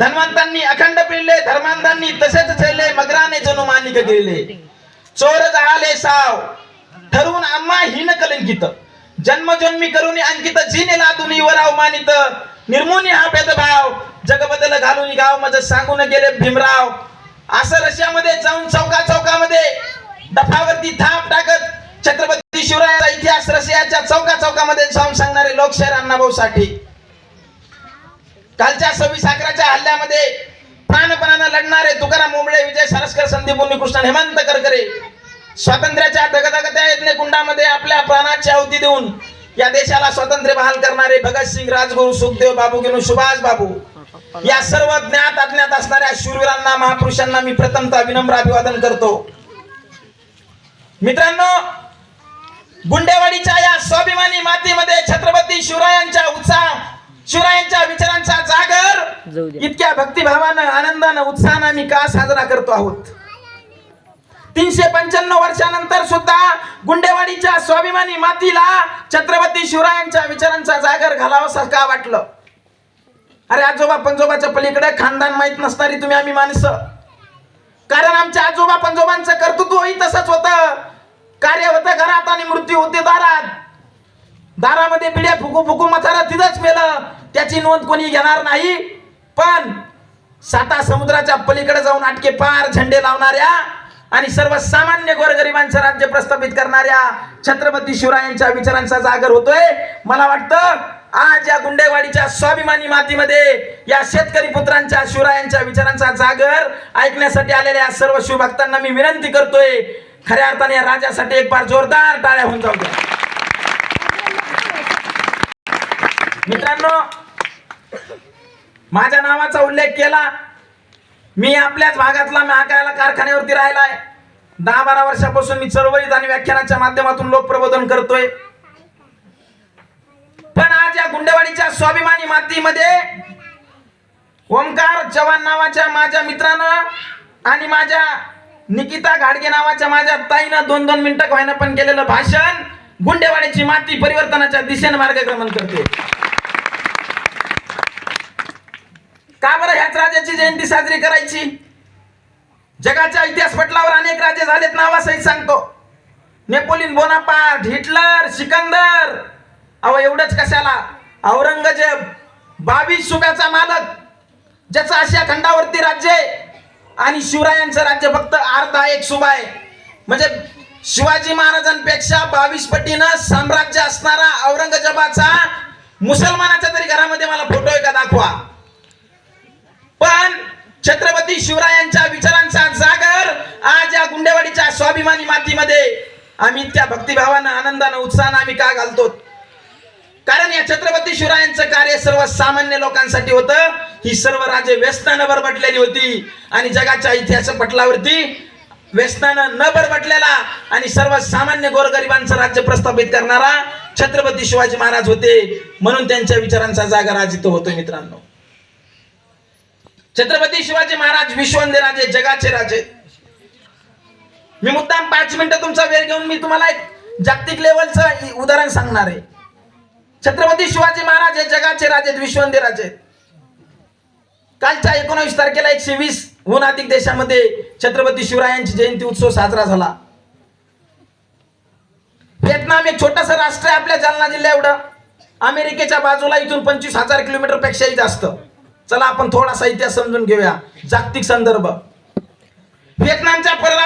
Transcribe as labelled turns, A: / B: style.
A: धनवंतांनी अखंड पिळले धर्मांतांनी तसेच छेडले मगराने जणू मानिक गेले. चोर जहाले साव. ठरून आम्हा हिन कलंकित जन्मजन्मी करून अंकित जिने लादुनी वराव मानित निर्मोनी हा भेदभाव. जगबदल घालून गाव मज सांगून गेले भीमराव. असं रशियामध्ये जाऊन चौका चौकामध्ये डफावरती थाप टाकत छत्रपती शिवरायाचा इतिहास रशियाच्या चौका चौकामध्ये जाऊन सांगणारे लोकशाहीर अण्णाभाऊ साठी. कालच्या सव्वीस अकराच्या हल्ल्या प्राणपणानं लढणारे तुकाराम मुंबळे विजय सारस्कर संदीप उन्नीकृष्ण हेमंत करकरे. स्वातंत्र्याच्या धगधगत्या यज्ञ कुंडामध्ये आपल्या प्राणाची आहुती देऊन या देशाला स्वातंत्र्य बहाल करणारे भगतसिंग राजगुरू सुखदेव बाबू गेनू सुभाष बाबू या सर्व ज्ञात अज्ञात असणाऱ्या शूरवीरांना महापुरुषांना मी प्रथमता विनम्र अभिवादन करतो. मित्रांनो गुंडेवाडीच्या या स्वाभिमानी मातीमध्ये छत्रपती शिवरायांच्या उत्साह शिवरायांच्या विचारांचा जागर. इतक्या भक्तिभावानं आनंदानं उत्साहानं आम्ही का साजरा करतो आहोत. तीनशे पंच्याण्णव वर्षानंतर सुद्धा गुंडेवाडीच्या स्वाभिमानी मातीला छत्रपती शिवरायांच्या विचारांचा जागर घालावासा का वाटलं? अरे आजोबा पंजोबाच्या पलीकडे खानदान माहीत नसणारी तुम्ही आम्ही माणसं. कारण आमच्या आजोबा पंजोबांचं कर्तृत्वही तसंच होतं. कार्य होतं घरात आणि मृत्यू होते दारात. दारामध्ये पिढ्या फुकू फुकू मथारा तिथंच मेलं. त्याची नोंद कोणी घेणार नाही. पण साता समुद्राच्या पलीकडे जाऊन आटके पार झेंडे लावणाऱ्या आणि सर्वसामान्य गोरगरिबांचं राज्य प्रस्थापित करणाऱ्या छत्रपती शिवरायांच्या विचारांचा जागर होतोय. मला वाटतं आज या गुंडेवाडीच्या स्वाभिमानी मातीमध्ये या शेतकरी पुत्रांच्या शिवरायांच्या विचारांचा जागर ऐकण्यासाठी आलेल्या सर्व शिवभक्तांना मी विनंती करतोय. खऱ्या अर्थाने या राजासाठी एक बार जोरदार टाळ्या होऊन जाऊ द्या. मित्रांनो माझ्या नावाचा उल्लेख केला. मी आपल्याच भागातला महाकायाला कारखान्यावरती राहिलाय. दहा बारा वर्षापासून मी चळवळीत आणि व्याख्यानाच्या माध्यमातून लोकप्रबोधन करतोय. पण आज या गुंडेवाडीच्या स्वाभिमानी मातीमध्ये ओमकार चव्हाण नावाच्या माझ्या मित्रानं आणि माझ्या निकिता घाडगे नावाच्या माझ्या ताईनं दोन दोन मिनिटं व्हायनं पण केलेलं भाषण गुंडेवाडीची माती परिवर्तनाच्या दिशेने मार्गक्रमण करते का बरं ह्याच राजाची जयंती साजरी करायची? जगाच्या इतिहास पटलावर अनेक राजे झालेत नावासहित सांगतो. नेपोलियन बोनापार्ट हिटलर सिकंदर. अहो एवढंच कशाला? औरंगजेब बावीस सुब्याचा मालक ज्याचं आशिया खंडावरती राज्य आहे. आणि शिवरायांचं राज्य फक्त अर्धा एक सुभा आहे. म्हणजे शिवाजी महाराजांपेक्षा बावीस पटीनं साम्राज्य असणारा औरंगजेबाचा मुसलमानाच्या तरी घरामध्ये मला फोटो एका दाखवा? पण छत्रपती शिवरायांच्या विचारांचा जागर आज या गुंडेवाडीच्या स्वाभिमानी मातीमध्ये आम्ही इतक्या भक्तिभावानं आनंदानं उत्साहानं आम्ही का घालतो? कारण या छत्रपती शिवरायांचं कार्य सर्व सामान्य लोकांसाठी होतं. ही सर्व राजे व्यसनानं बरबटलेली होती आणि जगाच्या इतिहास पटलावरती व्यसनानं न बरबटलेला आणि सर्वसामान्य गोरगरिबांचं राज्य प्रस्थापित करणारा छत्रपती शिवाजी महाराज होते म्हणून त्यांच्या विचारांचा जागर आज इथं होतो मित्रांनो. छत्रपती शिवाजी महाराज विश्वंदे राजे जगाचे राजे. मी मुद्दाम पाच मिनिटं तुमचा वेळ घेऊन मी तुम्हाला एक जागतिक लेवलचं उदाहरण सांगणार आहे. छत्रपती शिवाजी महाराज हे जगाचे राजे विश्वंदे राजे. कालच्या एकोणावीस तारखेला एकशे वीस हून अधिक देशामध्ये छत्रपती शिवरायांची जयंती उत्सव साजरा झाला. व्हिएतनाम एक छोटस राष्ट्र आहे आपल्या जालना जिल्ह्या एवढं. अमेरिकेच्या बाजूला इथून पंचवीस हजार किलोमीटर पेक्षाही जास्त. चला आपण थोडासा इतिहास समजून घेऊया. जागतिक संदर्भ. व्हिएतनामच्या परराष्ट्र